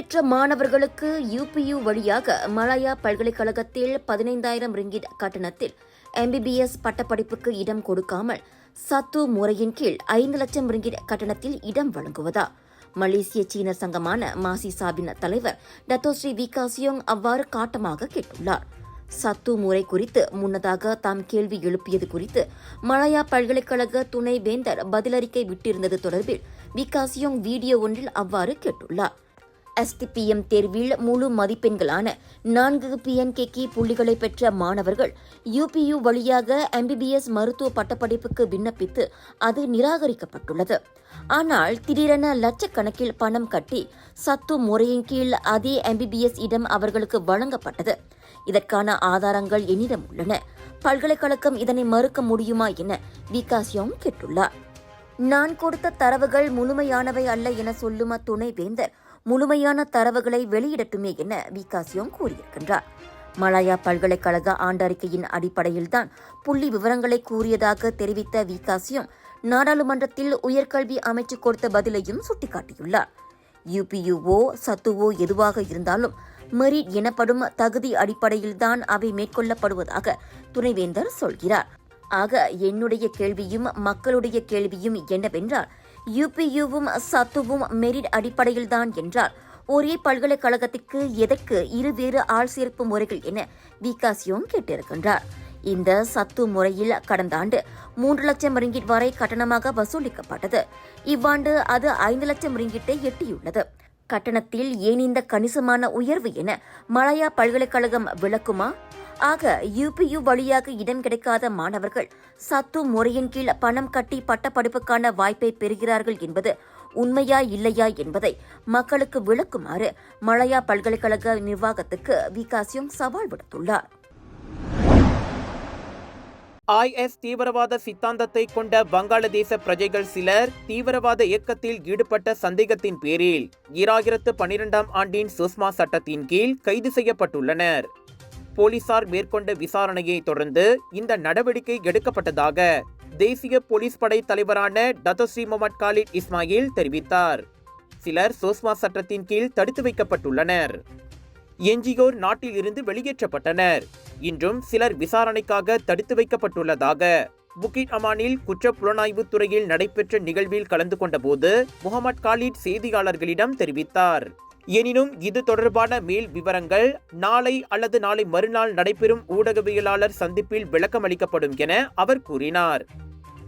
பெற்ற மாணவர்களுக்கு யூபியு வழியாக மலாயா பல்கலைக்கழகத்தில் பதினைந்தாயிரம் ரிங்கிட் கட்டணத்தில் எம்பிபிஎஸ் பட்டப்படிப்புக்கு இடம் கொடுக்காமல் சத்து முறையின் கீழ் ஐந்து லட்சம் ரிங்கிட் கட்டணத்தில் இடம் வழங்குவதா? மலேசிய சீன சங்கமான மாசி சாபின் தலைவர் டத்தோஸ்ரீ விகாசியோங் அவ்வாறு காட்டமாக கேட்டுள்ளார். சத்து முறை குறித்து முன்னதாக தாம் கேள்வி எழுப்பியது குறித்து மலாயா பல்கலைக்கழக துணை வேந்தர் பதிலறிக்கை விட்டிருந்தது தொடர்பில் விகாசியோங் வீடியோ ஒன்றில் அவ்வாறு கேட்டுள்ளார். எஸ்டிபிஎம் தேர்வில் முழு மதிப்பெண்களான நான்கு பிஎன்கேகி புள்ளிகளை பெற்ற மாணவர்கள் யூபியு வழியாக எம்பிபிஎஸ் மருத்துவ பட்டப்படிப்புக்கு விண்ணப்பித்து அது நிராகரிக்கப்பட்டுள்ளது. ஆனால் திடீரென லட்சக்கணக்கில் பணம் கட்டி சத்து முறையின் கீழ் அதே எம்பிபிஎஸ் இடம் அவர்களுக்கு வழங்கப்பட்டது. இதற்கான ஆதாரங்கள் என்னிடம் உள்ளன. பல்கலைக்கழகம் இதனை மறுக்க முடியுமா என விகாசியோங் கேட்டுள்ளார். நான் கொடுத்த தரவுகள் முழுமையானவை அல்ல என சொல்லும் துணை வேந்தர் முழுமையான தரவுகளை வெளியிடட்டுமே என விகாசியோங் கூறியிருக்கின்றார். மலாயா பல்கலைக்கழக ஆண்டறிக்கையின் அடிப்படையில்தான் புள்ளி விவரங்களை கூறியதாக தெரிவித்த விகாசியோங் நாடாளுமன்றத்தில் உயர்கல்வி அமைச்சு கொடுத்த பதிலையும் சுட்டிக்காட்டியுள்ளார். யுபியுஓ சத்துவோ எதுவாக இருந்தாலும் மெரிட் எனப்படும் தகுதி அடிப்படையில்தான் அவை மேற்கொள்ளப்படுவதாக துணைவேந்தர் சொல்கிறார். ஆக என்னுடைய கேள்வியும் மக்களுடைய கேள்வியும் என்னவென்றால் யுபியுவும் சத்துவும் மெரிட் அடிப்படையில்தான் என்றால் ஒரே பல்கலைக்கழகத்திற்கு எதற்கு இருவேறு ஆள் சேர்ப்பு முறைகள் என விகாசியும் கேட்டிருக்கின்றார். இந்த சத்து முறையில் கடந்த ஆண்டு மூன்று லட்சம் ரிங்கிட் வரை கட்டணமாக வசூலிக்கப்பட்டது. இவ்வாண்டு அது ஐந்து லட்சம் ரிங்கிட்டை எட்டியுள்ளது. கட்டணத்தில் ஏன் இந்த கணிசமான உயர்வு என மலாயா பல்கலைக்கழகம் விளக்குமா? ஆக யூபியு வழியாக இடம் கிடைக்காத மாணவர்கள் சத்து முறையின் கீழ் பணம் கட்டி பட்டப்படிப்புக்கான வாய்ப்பை பெறுகிறார்கள் என்பது உண்மையா இல்லையா என்பதை மக்களுக்கு விளக்குமாறு மலையா பல்கலைக்கழக நிர்வாகத்துக்கு விகாசியம் சவால் விடுத்துள்ளார். ஐஎஸ் தீவிரவாத சித்தாந்தத்தை கொண்ட வங்காளதேச பிரஜைகள் சிலர் தீவிரவாத இயக்கத்தில் ஈடுபட்ட சந்தேகத்தின் பேரில் ஈராயிரத்து பனிரெண்டாம் ஆண்டின் சுஷ்மா சட்டத்தின் கீழ் கைது செய்யப்பட்டுள்ளனர். போலீசார் மேற்கொண்ட விசாரணையை தொடர்ந்து இந்த நடவடிக்கை எடுக்கப்பட்டதாக தேசிய போலீஸ் படை தலைவரான டத்தஸ்ரீ முகமது காலித் இஸ்மாயில் தெரிவித்தார். சிலர் சோஸ்மா சட்டத்தின் கீழ் தடுத்து வைக்கப்பட்டுள்ளனர். எஞ்சியோர் நாட்டில் இருந்து வெளியேற்றப்பட்டனர். இன்றும் சிலர் விசாரணைக்காக தடுத்து வைக்கப்பட்டுள்ளதாக புகிட் அமானில் குற்ற புலனாய்வு துறையில் நடைபெற்ற நிகழ்வில் கலந்து கொண்டபோது முகமது காலித் செய்தியாளர்களிடம் தெரிவித்தார். எனினும் இது தொடர்பான மேல் விவரங்கள் நாளை அல்லது நாளை மறுநாள் நடைபெறும் ஊடகவியலாளர் சந்திப்பில் விளக்கமளிக்கப்படும் என அவர் கூறினார்.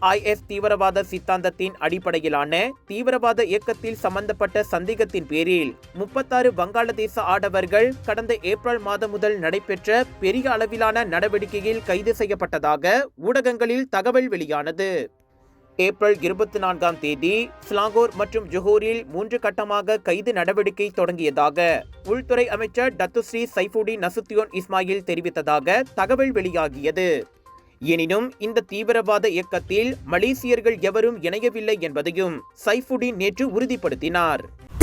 ஐஎஸ் தீவிரவாத சித்தாந்தத்தின் அடிப்படையிலான தீவிரவாத இயக்கத்தில் சம்பந்தப்பட்ட சந்தேகத்தின் பேரில் முப்பத்தாறு வங்காளதேச ஆடவர்கள் கடந்த ஏப்ரல் மாதம் முதல் நடைபெற்ற பெரிய அளவிலான நடவடிக்கையில் கைது செய்யப்பட்டதாக ஊடகங்களில் தகவல் வெளியானது. ஏப்ரல் இருபத்தி நான்காம் தேதி ஸ்லாங்கோர் மற்றும் ஜொஹூரில் மூன்று கட்டமாக கைது நடவடிக்கை தொடங்கியதாக உள்துறை அமைச்சர் டத்துஸ்ரீ சைஃபுடி நசுத்தியோன் இஸ்மாயில் தெரிவித்ததாக தகவல் வெளியாகியது. எனினும் இந்த தீவிரவாத இயக்கத்தில் மலேசியர்கள் எவரும் இணையவில்லை என்பதையும் சைஃபுடின் நேற்று உறுதிப்படுத்தினார்.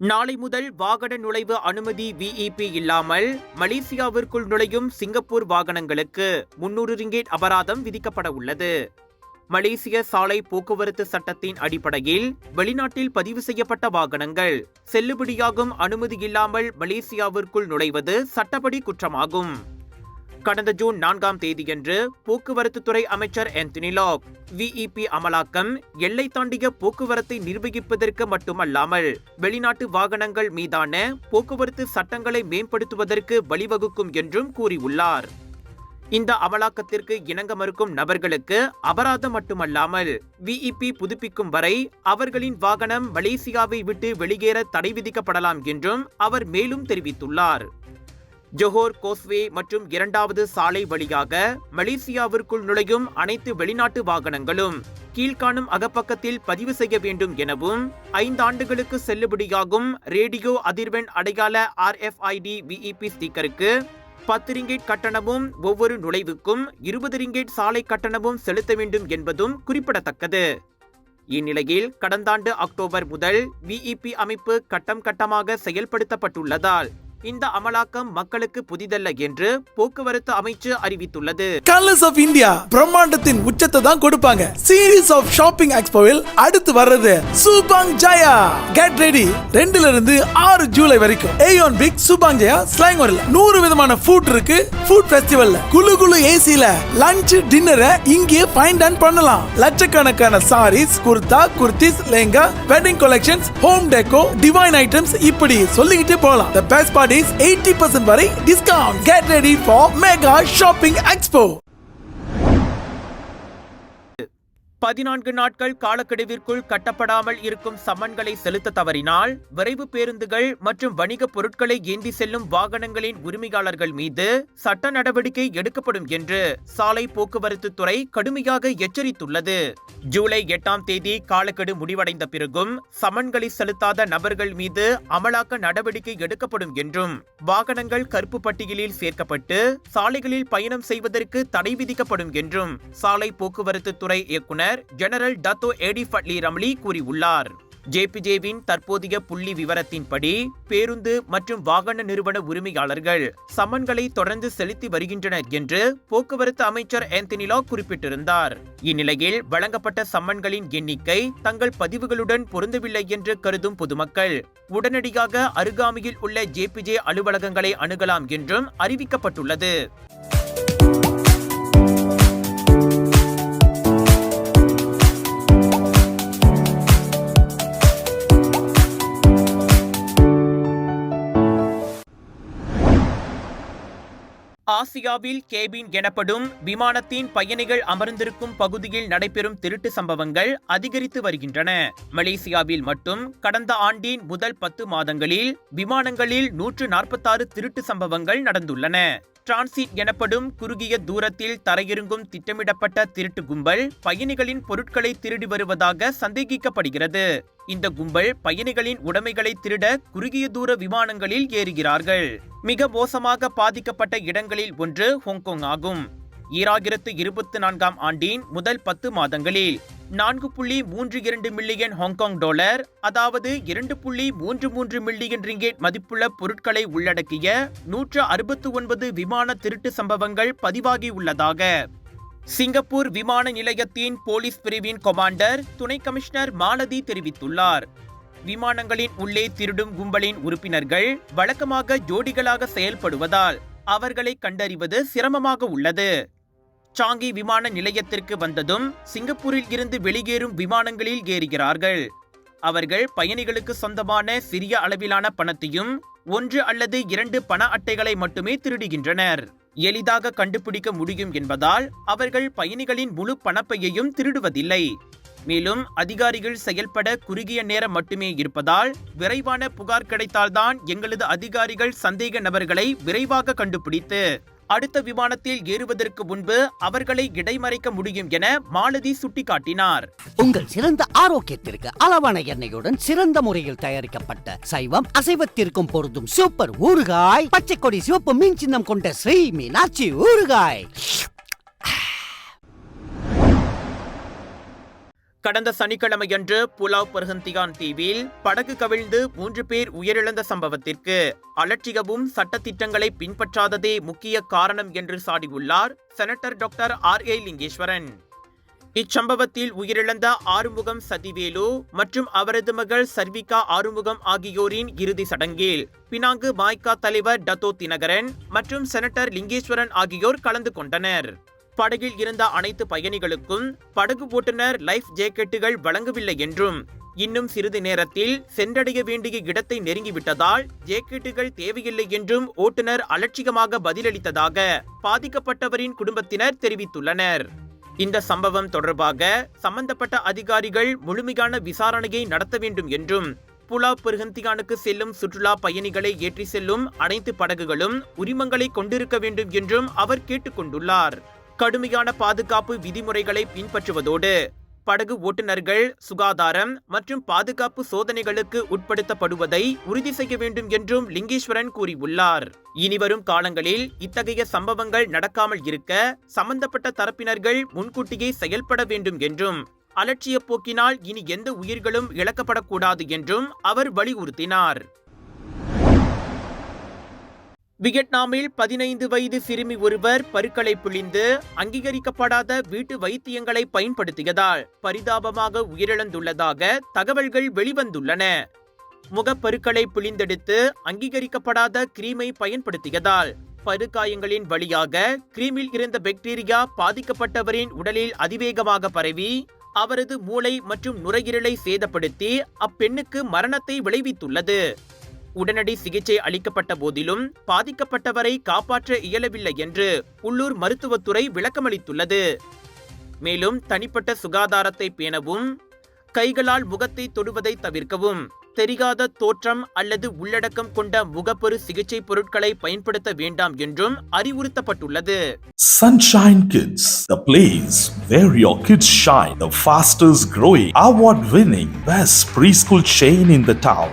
நாளை முதல் வாகன நுழைவு அனுமதி விஇபி இல்லாமல் மலேசியாவிற்குள் நுழையும் சிங்கப்பூர் வாகனங்களுக்கு முன்னூறு ரிங்கேட் அபராதம் விதிக்கப்பட உள்ளது. மலேசிய சாலை போக்குவரத்து சட்டத்தின் அடிப்படையில் வெளிநாட்டில் பதிவு செய்யப்பட்ட வாகனங்கள் செல்லுபடியாகும் அனுமதி இல்லாமல் மலேசியாவிற்குள் நுழைவது சட்டப்படி குற்றமாகும். கடந்த ஜூன் நான்காம் தேதியன்று போக்குவரத்து துறை அமைச்சர் ஆந்தனி லாக் விஇபி அமலாக்கம் எல்லை தாண்டிய போக்குவரத்தை நிர்வகிப்பதற்கு மட்டுமல்லாமல் வெளிநாட்டு வாகனங்கள் மீதான போக்குவரத்து சட்டங்களை மேம்படுத்துவதற்கு வழிவகுக்கும் என்றும் கூறியுள்ளார். இந்த அமலாக்கத்திற்கு இணங்க மறுக்கும் நபர்களுக்கு அபராதம் மட்டுமல்லாமல் விஇபி புதுப்பிக்கும் வரை அவர்களின் வாகனம் மலேசியாவை விட்டு வெளியேற தடை விதிக்கப்படலாம் என்றும் அவர் மேலும் தெரிவித்துள்ளார். ஜொஹோர் கோஸ்வே மற்றும் இரண்டாவது சாலை வழியாக மலேசியாவிற்குள் நுழையும் அனைத்து வெளிநாட்டு வாகனங்களும் கீழ்காணும் அகப்பக்கத்தில் பதிவு செய்ய வேண்டும் எனவும் ஐந்தாண்டுகளுக்கு செல்லுபடியாகும் ரேடியோ அதிர்வெண் அடையாள ஆர்எஃப்ஐடி விஇபி ஸ்டிக்கருக்கு பத்து ரிங்கேட் கட்டணமும் ஒவ்வொரு நுழைவுக்கும் இருபது ரிங்கேட் சாலை கட்டணமும் செலுத்த வேண்டும் என்பதும் குறிப்பிடத்தக்கது. இந்நிலையில் கடந்த ஆண்டு அக்டோபர் முதல் விஇபி அமைப்பு கட்டம் கட்டமாக செயல்படுத்தப்பட்டுள்ளதால் இந்த அமலாக்கம் மக்களுக்கு புதிதல்ல என்று போக்குவரத்து அமைச்சு அறிவித்துள்ளது. கலர்ஸ் ஆஃப் இந்தியா பிரம்மாண்டத்தின் உச்சத்தை தான் கொடுப்பாங்க. சீரீஸ் ஆஃப் ஷாப்பிங் எக்ஸ்போவில் அடுத்து வர்றது சூபாங் ஜாயா கெட் ரெடி ரெண்டுல இருந்து ஆறு ஜூலை வரைக்கும். ஏயோன் பிக் சூபாங் ஜாயா ஸ்லாங் வரல நூறு விதமான ஃபுட் இருக்கு. ஃபுட் ஃபெஸ்டிவல்ல குழு குழு ஏசில லஞ்ச் டின்னரை இங்கே ஃபைண்ட் அண்ட் பண்ணலாம். லட்சக்கணக்கான saris kurta kurtis lehenga wedding collections home deco divine items இப்படி சொல்லிக்கிட்டே போகலாம். The best part is eighty percent வரை discount get ready for mega shopping expo பதினான்கு நாட்கள் காலக்கெடுவிற்குள் கட்டப்படாமல் இருக்கும் சம்மன்களை செலுத்த தவறினால் விரைவு பேருந்துகள் மற்றும் வணிக பொருட்களை ஏந்தி செல்லும் வாகனங்களின் உரிமையாளர்கள் மீது சட்ட நடவடிக்கை எடுக்கப்படும் என்று சாலை போக்குவரத்து துறை கடுமையாக எச்சரித்துள்ளது. ஜூலை எட்டாம் தேதி காலக்கெடு முடிவடைந்த பிறகும் சமன்களை செலுத்தாத நபர்கள் மீது அமலாக்க நடவடிக்கை எடுக்கப்படும் என்றும் வாகனங்கள் கருப்பு பட்டியலில் சேர்க்கப்பட்டு சாலைகளில் பயணம் செய்வதற்கு தடை விதிக்கப்படும் என்றும் சாலை போக்குவரத்து துறை இயக்குனர் general Dato Aedy Fadly Ramli கூறியுள்ளார். ஜேபிஜேவின் தற்போதைய புள்ளி விவரத்தின்படி பேருந்து மற்றும் வாகன நிறுவன உரிமையாளர்கள் சம்மன்களை தொடர்ந்து செலுத்தி வருகின்றனர் என்று போக்குவரத்து அமைச்சர் ஆந்தனிலா குறிப்பிட்டிருந்தார். இந்நிலையில் வழங்கப்பட்ட சம்மன்களின் எண்ணிக்கை தங்கள் பதிவுகளுடன் பொருந்தவில்லை என்று கருதும் பொதுமக்கள் உடனடியாக அருகாமையில் உள்ள ஜேபிஜே அலுவலகங்களை அணுகலாம் என்றும் அறிவிக்கப்பட்டுள்ளது. ஆசியாவில் கேபின் எனப்படும் விமானத்தின் பயணிகள் அமர்ந்திருக்கும் பகுதியில் நடைபெறும் திருட்டு சம்பவங்கள் அதிகரித்து வருகின்றன. மலேசியாவில் மட்டும் கடந்த ஆண்டின் முதல் பத்து மாதங்களில் விமானங்களில் நூற்று நாற்பத்தாறு திருட்டு சம்பவங்கள் நடந்துள்ளன. டிரான்சிட் எனப்படும் குறுகிய தூரத்தில் தரையிறங்கும் திட்டமிடப்பட்ட திருட்டு கும்பல் பயணிகளின் பொருட்களை திருடி வருவதாக சந்தேகிக்கப்படுகிறது. இந்த கும்பல் பயணிகளின் உடைமைகளை திருட குறுகிய தூர விமானங்களில் ஏறுகிறார்கள். மிக மோசமாக பாதிக்கப்பட்ட இடங்களில் ஒன்று ஹாங்காங் ஆகும். ஈராயிரத்து இருபத்தி நான்காம் ஆண்டின் முதல் பத்து மாதங்களில் நான்கு புள்ளி மூன்று இரண்டு மில்லியன் ஹாங்காங் டாலர் அதாவது இரண்டு புள்ளி மூன்று மூன்று மில்லியன் ரிங்கேட் மதிப்புள்ள பொருட்களை உள்ளடக்கிய நூற்று அறுபத்து ஒன்பது விமான திருட்டு சம்பவங்கள் பதிவாகியுள்ளதாக சிங்கப்பூர் விமான நிலையத்தின் போலீஸ் பிரிவின் கொமாண்டர் துணை கமிஷனர் மாலதி தெரிவித்துள்ளார். விமானங்களின் உள்ளே திருடும் கும்பலின் உறுப்பினர்கள் வழக்கமாக ஜோடிகளாக செயல்படுவதால் அவர்களை கண்டறிவது சிரமமாக உள்ளது. சாங்கி விமான நிலையத்திற்கு வந்ததும் சிங்கப்பூரில் இருந்து வெளியேறும் விமானங்களில் ஏறுகிறார்கள். அவர்கள் பயணிகளுக்கு சொந்தமான சிறிய அளவிலான பணத்தையும் ஒன்று அல்லது இரண்டு பண அட்டைகளை மட்டுமே திருடுகின்றனர். எளிதாக கண்டுபிடிக்க முடியும் என்பதால் அவர்கள் பயணிகளின் முழு பணப்பையையும் திருடுவதில்லை. மேலும் அதிகாரிகள் செயல்பட குறுகிய நேரம் மட்டுமே இருப்பதால் விரைவான புகார் கிடைத்தால்தான் எங்களது அதிகாரிகள் சந்தேக நபர்களை விரைவாக கண்டுபிடித்து அடுத்த விமானத்தில் ஏறுவதற்கு முன்பு அவர்களை இடைமறைக்க முடியும் என மாலதி சுட்டிக்காட்டினார். உங்கள் சிறந்த ஆரோக்கியத்திற்கு அளவான எண்ணெயுடன் சிறந்த முறையில் தயாரிக்கப்பட்ட சைவம் அசைவத்திற்கும் பொருந்தும் சூப்பர் ஊறுகாய் பச்சை கொடி சிவப்பு மீன் சின்னம் கொண்ட ஸ்ரீ மீனாட்சி ஊறுகாய். கடந்த சனிக்கிழமையன்று புலாவ் பர்ஹந்திகான் தீவில் படகு கவிழ்ந்து மூன்று பேர் உயிரிழந்த சம்பவத்திற்கு அலட்சியவும் சட்டத்திட்டங்களை பின்பற்றாததே முக்கிய காரணம் என்று சாடியுள்ளார் senator doctor R A Lingeswaran. இச்சம்பவத்தில் உயிரிழந்த ஆறுமுகம் சதிவேலு மற்றும் அவரது மகள் சர்விகா ஆறுமுகம் ஆகியோரின் இறுதி சடங்கில் பினாங்கு மாய்கா தலைவர் டத்தோ தினகரன் மற்றும் செனட்டர் லிங்கேஸ்வரன் ஆகியோர் கலந்து கொண்டனர். படகில் இருந்த அனைத்து பயணிகளுக்கும் படகு ஓட்டுநர் லைஃப் ஜேக்கெட்டுகள் வழங்கவில்லை என்றும் இன்னும் சிறிது நேரத்தில் சென்றடைய வேண்டிய இடத்தை நெருங்கிவிட்டதால் ஜேக்கெட்டுகள் தேவையில்லை என்றும் ஓட்டுநர் அலட்சியமாக பதிலளித்ததாக பாதிக்கப்பட்டவரின் குடும்பத்தினர் தெரிவித்துள்ளனர். இந்த சம்பவம் தொடர்பாக சம்பந்தப்பட்ட அதிகாரிகள் முழுமையான விசாரணையை நடத்த வேண்டும் என்றும் புலா பெருகந்தியானுக்கு செல்லும் சுற்றுலா பயணிகளை ஏற்றி செல்லும் அனைத்து படகுகளும் உரிமங்களை கொண்டிருக்க வேண்டும் என்றும் அவர் கேட்டுக்கொண்டுள்ளார் கடுமையான பாதுகாப்பு விதிமுறைகளை பின்பற்றுவதோடு படகு ஓட்டுநர்கள் சுகாதாரம் மற்றும் பாதுகாப்பு சோதனைகளுக்கு உட்படுத்தப்படுவதை உறுதி செய்ய வேண்டும் என்றும் லிங்கேஸ்வரன் கூறியுள்ளார். இனிவரும் காலங்களில் இத்தகைய சம்பவங்கள் நடக்காமல் இருக்க சம்பந்தப்பட்ட தரப்பினர்கள் முன்கூட்டியே செயல்பட வேண்டும் என்றும் அலட்சிய போக்கினால் இனி எந்த உயிர்களும் இழக்கப்படக்கூடாது என்றும் அவர் வலியுறுத்தினார். வியட்நாமில் பதினைந்து வயது சிறுமி ஒருவர் பருக்களை பிழிந்து அங்கீகரிக்கப்படாத வீட்டு வைத்தியங்களை பயன்படுத்தியதால் பரிதாபமாக உயிரிழந்துள்ளதாக தகவல்கள் வெளிவந்துள்ளன. முகப்பருக்களை பிழிந்தெடுத்து அங்கீகரிக்கப்படாத கிரீமை பயன்படுத்தியதால் பருக்காயங்களின் வழியாக கிரீமில் இருந்த பாக்டீரியா பாதிக்கப்பட்டவரின் உடலில் அதிவேகமாக பரவி அவரது மூளை மற்றும் நுரையீரலை சேதப்படுத்தி அப்பெண்ணுக்கு மரணத்தை விளைவித்துள்ளது. உடனடி சிகிச்சை அளிக்கப்பட்ட போதிலும் பாதிக்கப்பட்டவரை காப்பாற்ற இயலவில்லை என்று உள்ளூர் மருத்துவத்துறை விளக்கமளித்துள்ளது மேலும் தனிப்பட்ட சுகாதாரத்தை பேணவும் கைகளால் முகத்தை தொடுவதை தவிர்க்கவும் தெரியாத தோற்றம் அல்லது உள்ளடக்கம் கொண்ட முகப்பொரு சிகிச்சை பொருட்களை பயன்படுத்த வேண்டாம் என்றும் அறிவுறுத்தப்பட்டுள்ளது Sunshine Kids, the place where your kids shine, the fastest growing, award winning, best preschool chain in the town.